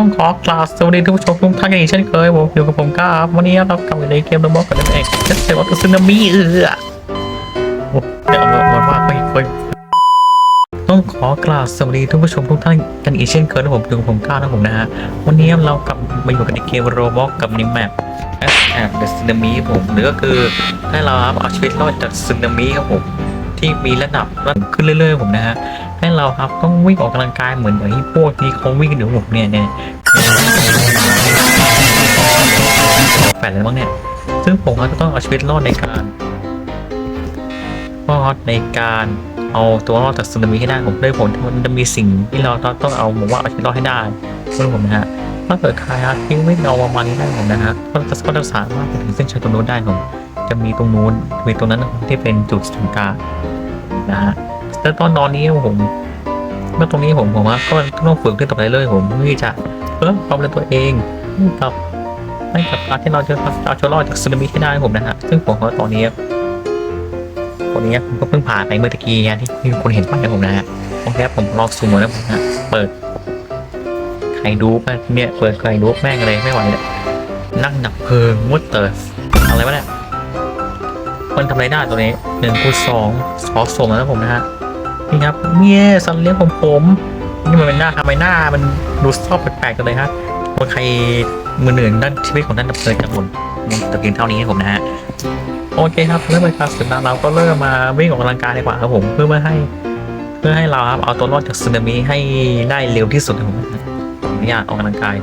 ต้องขอกราบสวัสดีทุกผู้ชมทุกท่านกันอีกเช่นเคยผมอยู่กับผมครับวันนี้เรากลับมาในเกมระบบกันนั่นเองจะเซวัตซึนามิเออโอ้เดี๋ยวเอามาว่าไม่ค่อยต้องขอกราบสวัสดีทุกผู้ชมทุกท่านกันอีกเช่นเคยนะผมอยู่กับผมก้าวนะผมนะฮะวันนี้เรากลับมาอยู่กันในเกมโรบอกกับนิมแมป S M The Tsunami ผมหรือก็คือให้เราเอาชีวิตรอดจากสึนามิครับผม ที่มีระดับระดับขึ้นเรื่อยๆผมนะฮะให้เราครับต้องวิ่งออกกำลังกายเหมือนอย่างที่พวกที่เขาวิ่งกันอยู่ผมเนี่ยเนี่ยแฝดอะไรบ้างเนี่ยซึ่งผมก็จะต้องเอาชีวิตรอดในการรอดในการเอาตัวรอดจากสึนามิให้ได้ผมด้วยผลที่มันจะมีสิ่งที่เราต้องเอาผมว่าเอาชีวิตรอดให้ได้เพื่อนผมนะฮะถ้าเกิดใครที่ไม่เอาประมาณนี้ได้ผมนะฮะก็จะก็จะสามารถไปถึงเส้นชัยตรงนู้นได้ผม จะมีตรงนู้นมีตรงนั้นที่เป็นจุดศูนย์กลางนะฮะแต่ตอนตอนนี้ผมเมื่อตรงนี้ผมผมว่าก็ต้องฝึกขึ้นต่อไปเรื่อยผมเพื่อที่จะเพิ่มความเป็นตัวเองกับให้กับการที่เราจะเอาชีวิตรอดจากสึนามิให้ได้ผมนะฮะซึ่งผมก็ตอนนี้ตอนนี้ผมก็เพิ่งผ่านไปเมื่อตะกี้ไงที่ที่คุณเห็นไปนะผมนะฮะโอเคครับผมลองซูมแล้วผมนะเปิดไข่ดูปนะเนี่ยเปิดไข่ดูแม่งเลยไม่ไหวเลยนั่งดับเพลิงมุดเตอร์อะไรวะเนี่ย มันทำไรได้ตัวนี้หนึ่งคูณสองสองส่งแล้วผมนะฮะนี่ครับเนี่ยสัตว์เลี้ยงของผมนี่มันเป็นหน้าทำไมหน้ามันดูชอบแปลกๆกันเลยฮะคนใครมือหนึ่งด้านชีวิตของด้านดับเพลิงกันหมดแต่เพียงเท่านี้ครับผมนะฮะโอเคครับเริ่มไปครับสุดท้ายเราก็เริ่มมาวิ่งออกกำลังกายดีกว่าครับผมเพื่อไม่ให้ เพื่อให้เราครับเอาตัวรอดจากสึนามิให้ได้เร็วที่สุดครับผมอนุญาตออกกำลังกาย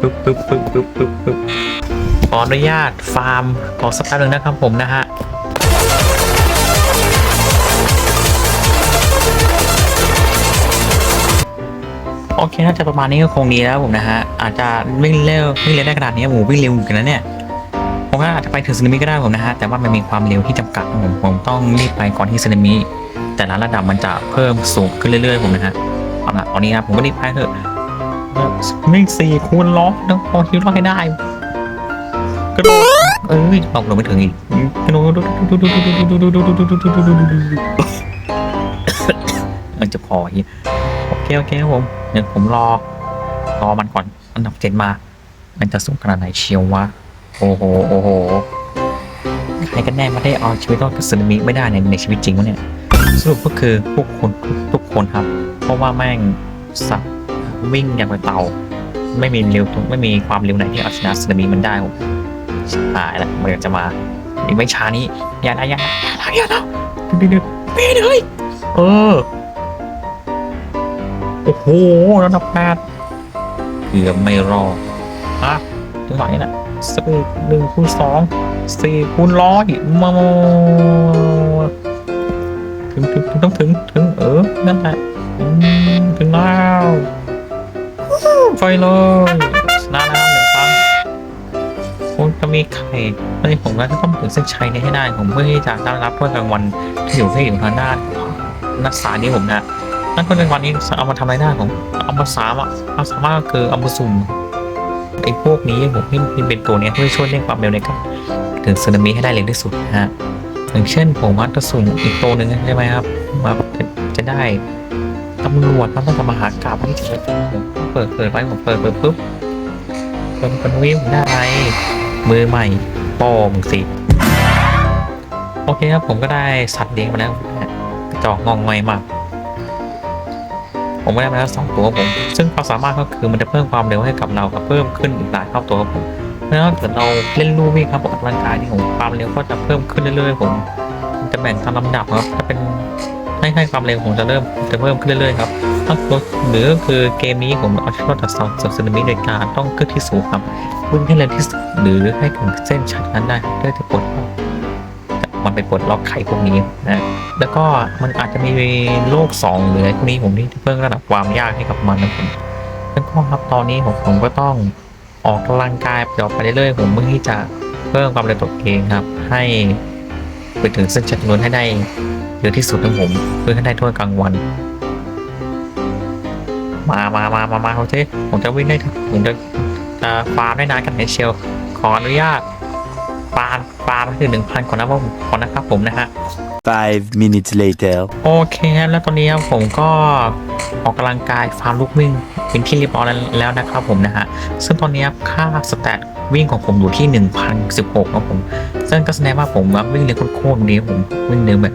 ปึ๊บปึ๊บปึ๊บปึ๊บปึ๊บปึ๊บ ขออนุญาตฟาร์มขอสักแป๊บหนึ่งนะครับผมนะฮะโอเคน่าจะประมาณนี้ก็คงดีแล้วผมนะฮะอาจจะวิ่งเร็ววิ่งเร็วได้ขนาดนี้ผมวิ่งเร็วเหมือนกันนะเนี่ยผมว่าอาจจะไปถึงสึนามิก็ได้ผมนะฮะแต่ว่ามันมีความเร็วที่จำกัดผมผมต้องรีบไปก่อนที่สึนามิแต่ละระดับมันจะเพิ่มสูงขึ้นเรื่อยๆผมนะฮะเอาละตอนนี้นะผมก็รีบไปเถอะวิ่งสี่คูณล้อต้องพอคิวรอดให้ได้ กระโดดเอ้ยตกลงไม่ถึงอีกกระโดดมันจะพออีกโอเคโอเคครับผมเดี๋ยวผมรอ รอมันก่อนอันดับเจ็ดมา มันจะสูงขนาดไหนเชียววะโอ้โหโอ้โหใครกันแน่มาได้เอาชีวิตรอดกับสึนามิไม่ได้ในในชีวิตจริงวะเนี่ยสรุปก็คือพวกคนทุกคนครับ เพราะว่าแม่งสับวิ่งอย่างกับเต่า ไม่มีเร็วไม่มีความเร็วไหนที่เอาชนะสึนามิมันได้ผม หายแล้วมันจะมาอีกไม่ช้านี้อย่านะอย่านะอย่านะอย่านะเดี๋ยวเดี๋ยวเดี๋ยวเลยเฮ้ยเออโอ้โหระดับแปดเกือบไม่รอดอะถึงไหนน่ะสี่หนึ่งคูณสองสี่คูณร้อยมาถึงถึงต้องถึงถึงเออนั่นแหละถึงแล้วไฟเลย มีไข่ในผมก็จะต้องถึงเส้นชัยนี้ให้ได้ผมเพื่อที่จะต้รับเพื่อกลางวันที่อยู่ที่อยู่ทางด้านนักษานี้ผมนะนั่นก็ในวันนี้เอามาทำอะไรได้ผมเอามาสามเอาสามารถก็คือเอามาสุ่มไอ้พวกนี้ผมที่เป็นตัวเนี้ยเพื่อช่วยเร่งความเร็วในการถึงสึนามิให้ได้เร็วที่สุดนะฮะอย่างเช่นผมว่าจะสุ่มอีกตัวหนึ่งใช่ไหมครับมาจะได้ตำรวจมันต้องมหากราบที่จะเปิดเปิดไว้ผมเปิดเปิดปุ๊บเปิดเป็นวิวได้ มือใหม่โป้งสิ โอเคครับผมก็ได้สัตว์เลี้ยงมาแล้วจอกงองไงมาก ผมไม่ได้มาแล้วสองตัวผม ซึ่งความสามารถก็คือมันจะเพิ่มความเร็วให้กับเราครับเพิ่มขึ้นอีกหลายเท่าตัวครับผมเพราะฉะนั้นถ้าเกิดเราเล่นลู่วิ่งครับออกกำลังกายนี่ผมความเร็วก็จะเพิ่มขึ้นเรื่อยๆผมจะแบ่งตามลำดับครับถ้าเป็นให้ให้ความเร็วผมจะเริ่มจะเพิ่มขึ้นเรื่อยๆครับ ถ้าหรือก็คือเกมนี้ผมเอาชีวิตรอดจากสองจากสึนามิโดยการต้องขึ้นที่สูงครับวิ่งให้เร็วที่สุดหรือให้ถึงเส้นชัยนั้นได้เพื่อจะปลดล็อกมันไปปลดล็อกไข่พวกนี้นะแล้วก็มันอาจจะมีโลกสองหรืออะไรพวกนี้ผมที่เพิ่มระดับความยากให้กับมันนะผมแล้วก็ครับตอนนี้ผมผมก็ต้องออกกำลังกายต่อไปเรื่อยๆผมเพื่อที่จะเพิ่มความเร็วตัวเองครับ ให้ไปถึงเส้นชัยนู้นให้ได้เร็วที่สุดของผม เพื่อให้ได้ทั่วกลางวัน มามามามามาเขาเจ้ผมจะวิ่งได้ถึงผมจะจะฟาร์มได้นานกันไหนเชียว ขออนุญาตฟาร์มฟาร์มให้ถึงหนึ่งพันก่อนนะผมก่อนนะครับผมนะฮะ Five minutes later. โอเคครับแล้วตอนนี้ครับผมก็ออกกำลังกายฟาร์มลูกวิ่งเป็นที่เรียบร้อยแล้วนะครับผมนะฮะ ซึ่งตอนนี้ค่าสแตทวิ่งของผมอยู่ที่ 1,016ครับผม ซึ่งก็แสดงว่าผมว่าวิ่งเร็วโคตรๆนี้ผมวิ่งเร็วแบบ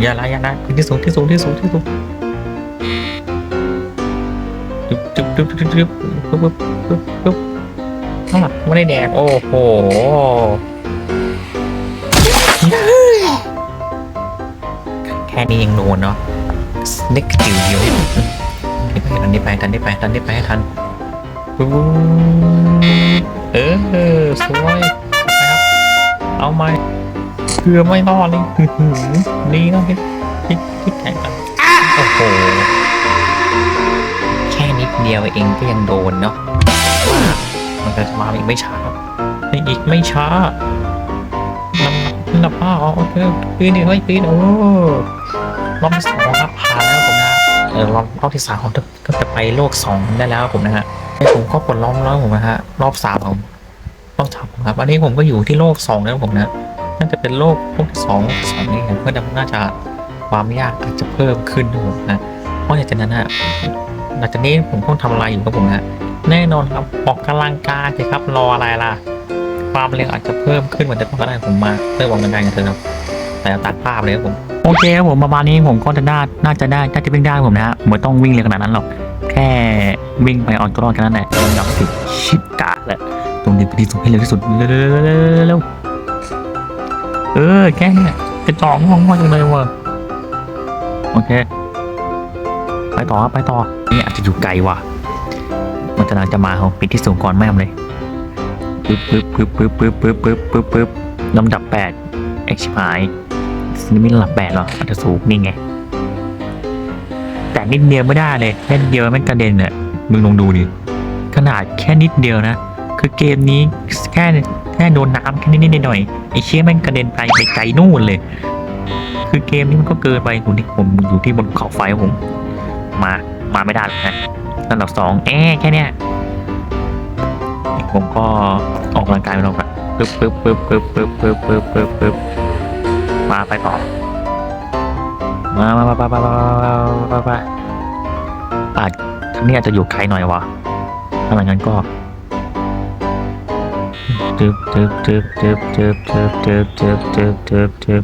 อย่าละอย่าละที่สูงที่สูงที่สูงที่สูงจุ๊บจุ๊บจุ๊บจุ๊บจุ๊บปุ๊บปุ๊บปุ๊บปุ๊บไม่ได้แดกโอ้โหแค่นี้ยังโดนเนาะเล็กจิ๋วเดียวทันได้ไปทันได้ไปทันได้ไปให้ทันเออสวยนะครับเอาไหม เกือบไม่รอดเลยอื้อหือนี่ต้องคิดคิดคิดแข่งกันโอ้โห แค่นิดเดียวเองก็ยังโดนเนาะว่ามันจะมาอีกไม่ช้าอีกไม่ช้าลำดับห้าอ๋อโอเคปีนี้เฮ้ยปีนโอ้รอบที่สองครับผ่านแล้วผมนะเออรอบรอบที่สามผมก็จะไปโลกสองได้แล้วครับผมนะฮะไอ้ผมก็ปลดล้อมแล้วผมนะฮะรอบสามผมรอบสามผมครับอันนี้ผมก็อยู่ที่โลกสองแล้วผมนะ น่าจะเป็นโลกโลกที่สองสองนี่ครับก็น่าจะความยากอาจจะเพิ่มขึ้นนะผมนะเพราะจากนั้นฮะหลังจากนี้ผมต้องทำอะไรอยู่ครับผมนะแน่นอนครับออกกำลังกายสิครับรออะไรล่ะ ความเร็วอาจจะเพิ่มขึ้นเหมือนแต่ก็ได้ผมมาเริ่มออกกำลังกายกันเถอะครับแต่ตัดภาพเลยครับผมโอเคครับผมประมาณนี้ผมก็จะน่าน่าจะได้น่าจะวิ่งได้ผมนะฮะไม่ต้องวิ่งเร็วขนาดนั้นหรอกแค่วิ่งไปเอาตัวรอดแค่นั้นแหละลำดับสิบชิบกะแหละตรงนี้ไปที่สุดให้เร็วที่สุดเร็ว เออ แค่เนี้ยกระจอกง่วงมาจังเลยวะโอเค ไปต่อครับไปต่อนี่อาจจะอยู่ไกลว่ะ มันจะน่าจะมาเขาปิดที่สูงก่อนแม่มเลยปึ๊บปึ๊บปึ๊บปึ๊บปึ๊บปึ๊บปึ๊บปึ๊บปึ๊บลำดับแปดเอ็กชิพายนี่ไม่หลับแปดหรออาจจะสูงนี่ไง แต่นิดเดียวไม่ได้เลยแค่นิดเดียวแม่งกระเด็นเนี่ยมึงลองดูดิขนาดแค่นิดเดียวนะ คือเกมนี้แค่ แค่โดนน้ำแค่นิดๆหน่อยๆไอ้เชี่ยแม่งกระเด็นไปไปไกลนู่นเลย คือเกมนี้มันก็เกินไปผมที่ผมอยู่ที่บนเขาไฟผม มามาไม่ได้หรอกนะระดับสองแอแค่เนี้ยผมก็ออกกำลังกายไปลงแบบปึ๊บปึ๊บปึ๊บปึ๊บปึ๊บปึ๊บปึ๊บปึ๊บปึ๊บมาไปต่อมามามาไปไปไปไปไปอาจทางนี้อาจจะอยู่ไกลหน่อยวะถ้าไม่งั้นก็ จึบจึบจึบจึบจึบจึบจึบจึบจึบจึบจึบ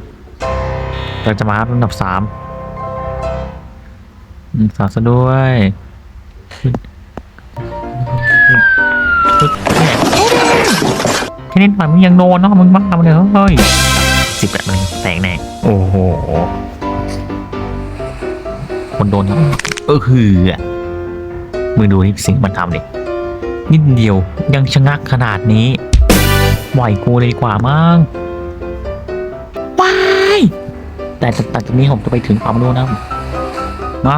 เราจะมาอันดับสามอืมสามซะด้วยแค่นี้มันมึงยังโดนเนาะมึงบ้ามันเลยเฮ้ยสิบแบบนึงแตกแน่โอ้โห คนโดนครับเออคืออะมือดูนี่สิ่งมันทำดินิดเดียวยังชะงักขนาดนี้ ปล่อยกูเลยดีกว่ามั้งว้ายแต่แต่แต่จากนี้ผมจะไปถึงความรู้นะมา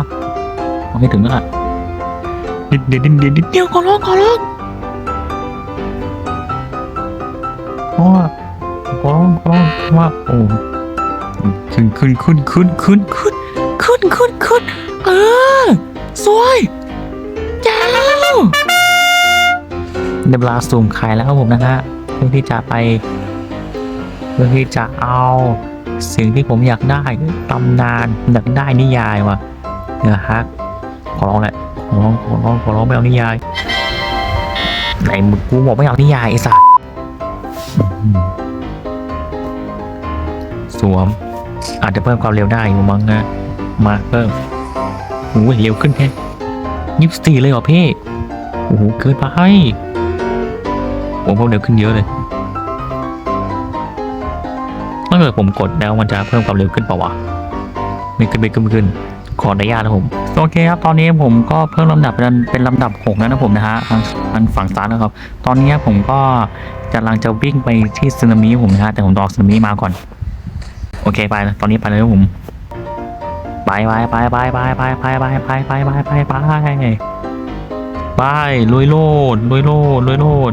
เอาไม่ถึงแล้วล่ะนิดเดียวนิดเดียวนิดเดียวขอร้องขอร้องขอขอร้องขอร้องว่าโอ้ขึ้นขึ้นขึ้นขึ้นขึ้นขึ้นขึ้นขึ้นขึ้นเออสวยเจ้าเดี๋ยวเวลาซูมขายแล้วครับผมนะฮะเพื่อที่จะไป เพื่อที่จะเอา สิ่งที่ผมอยากได้ตำนานอยากได้นิยายว่ะเนื้อฮักขอร้องแหละขอร้องขอร้องขอร้องไม่เอานิยาย ไหนมึงกูบอกไม่เอานิยายไอ้สัสสวม อาจจะเพิ่มความเร็วได้อยู่มั้งนะมาเพิ่มโอ้ยเร็วขึ้นแค่ยี่สิบสี่เลยเหรอพี่โอ้โหเกินไป ผมเพิ่มเร็วขึ้นเยอะเลยถ้าเกิดผมกดแล้วมันจะเพิ่มความเร็วขึ้นเปล่าวะม่ขึ้นไม่ขึ้นไม่ขึ้นขออนุญาตนะผมโอเคครับตอนนี้ผมก็เพิ่มลำดับเป็นเป็นลำดับหกแล้วนะผมนะฮะทางทางฝั่งซ้ายนะครับ ตอนนี้ผมก็กำลังจะวิ่งไปที่สึนามิผมนะฮะแต่ผมรอสึนามิมาก่อน โอเคไปนะตอนนี้ไปเลยครับผมไปไปไปไปไปไปไปไปไปไปไปไปไปไปลุยโลดลุยโลดลุยโลด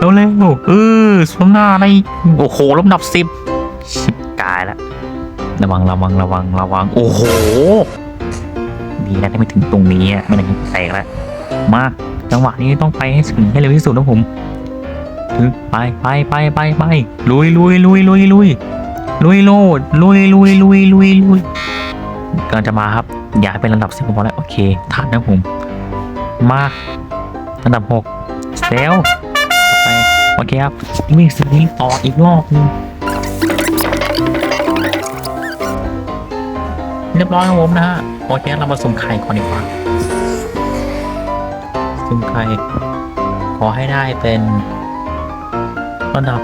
เร็วเร็วๆเออสมหน้าในโอ้โหลำดับสิบชิบกายแล้วระวังระวังระวังระวังโอ้โหดีนะที่ไม่ถึงตรงนี้อะไม่ถึงแตกแล้วมาจังหวะนี้ต้องไปให้ถึงให้เร็วที่สุดนะผมถึงไปไปไปไปไปลุยลุยลุยลุยลุยลุยโลดลุยลุยลุยลุยลุยกำลังจะมาครับ อย่าให้เป็นระดับสิบพอแล้วโอเคทันนะผม มาระดับหกเซล อเคครับวิ่งสนี้ต่ออีกรอบหนึงเรียบร้อยครับผมนะฮะโอเคเรามาสุ่มไข่ก่อนดีกว่าสุ่มไข่ขอให้ได้เป็นระดับ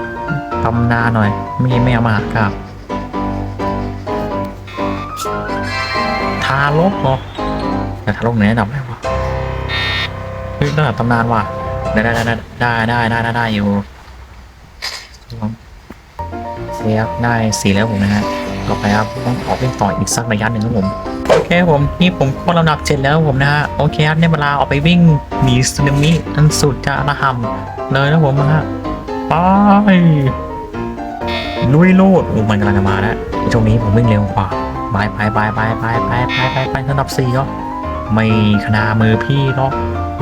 ตำนานหน่อย ไม่ไม่เอามาหากราบทารกเหรอแต่ทารกไหนระดับอะไรวะเฮ้ยระดับตำนานว่ะ ได้ได้ได้ได้ได้ได้ได้ได้อยู่เสียบได้สี่แล้วผมนะฮะต่อไปครับต้องขอเล่นต่ออีกสักระยะหนึ่งครับผมโอเคผมนี่ผมก็ระดับเจ็ดแล้วผมนะฮะโอเคครับในเวลาออกไปวิ่งหนีสึนามิอันสุดจะระหำเลยนะผมนะฮะไปลุยโลดโอ้มันกำลังจะมาแล้วช่วงนี้ผมวิ่งเร็วกว่าไปไปไปไปไปไปไปไปไประดับสี่ก็ไม่ขนามือพี่หรอก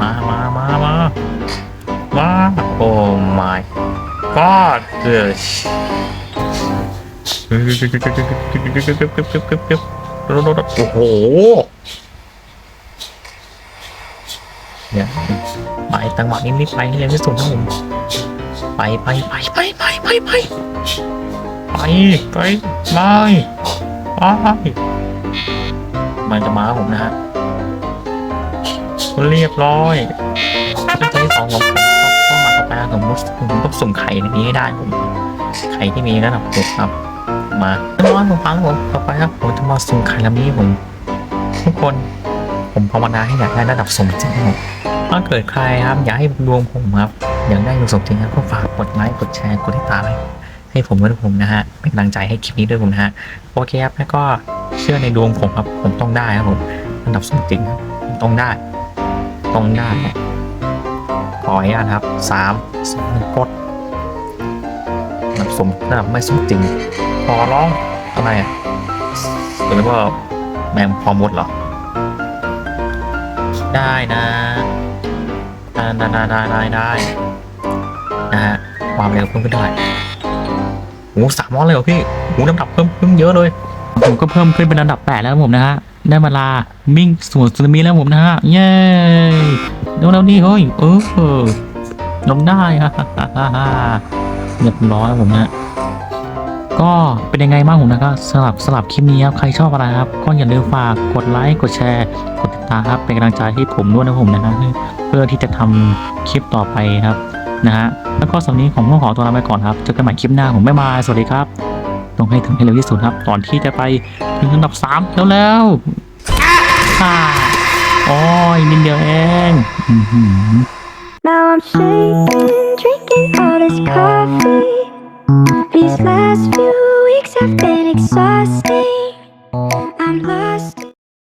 มามามามาว้าโอ้ my god เกิดโอ้โหเนี่ยไปจังหวะนี้รีบไปให้เร็วที่สุดนะผมไปไปไปไปไปไปไปไปไปไปไปมันจะมาผมนะฮะ เรียบร้อยซึ่งตัวที่สองของผมต้องมาต่อไปผมต้องผมต้องสุ่มไข่ในนี้ให้ได้ผมไข่ที่มีระดับหกครับ มาเรียบร้อยผมฟังแล้วผมต่อไปครับผมจะมาสุ่มไข่ลำนี้ผม ทุกคนผมภาวนาให้อยากได้ระดับสมจริงครับถ้าเกิดใครครับอยากให้ดวงผมครับอยากได้ดวงสมจริงครับก็ฝากกดไลค์กดแชร์กดติดตามให้ให้ผมด้วยผมนะฮะเป็นกำลังใจให้คลิปนี้ด้วยผมนะฮะโอเคครับแล้วก็เชื่อในดวงผมครับ ผมต้องได้ครับผมระดับสมจริงครับผมต้องได้ ต้องได้ขออนุญาตครับสามสองหนึ่งกดนับสมระดับไม่สมจริงขอร้องอะไรอะหรือว่าแมงพอมดเหรอ ได้นะได้ได้ได้ได้ได้ไดนะฮะความเร็วเพิ่มขึ้นเท่าได้โอ้สามร้อยเลยเหรอพี่โอ้น้ำหนักเพิ่มขึ้นเยอะเลยผมก็เพิ่มขึ้นเป็นอันดับแปดแล้วผมนะฮะ ได้เวลาวิ่งสวนสึนามิแล้วผมนะฮะ เย้เร็วนี่เฮ้ยเออลงได้ฮะเรียบร้อยผมนะก็เป็นยังไงบ้างผมนะครับสลับสลับคลิปนี้ครับใครชอบอะไรครับ ก็อย่าลืมฝากกดไลค์กดแชร์ กดติดตามครับเป็นกำลังใจให้ผมด้วยนะผมนะฮะเพื่อที่จะทำคลิปต่อไปครับนะฮะแล้วก็สำหรับวันนี้ผมต้องขอตัวลาไปก่อนครับเจอกันใหม่คลิปหน้าผมบ๊ายบายสวัสดีครับ ต้องให้ถึงให้เร็วที่สุดครับ ก่อนที่จะไปถึงอันดับ 3 แล้วแล้วโอ้ยนิดเดียวเองอ Now I'm shaking, drinking all this coffee.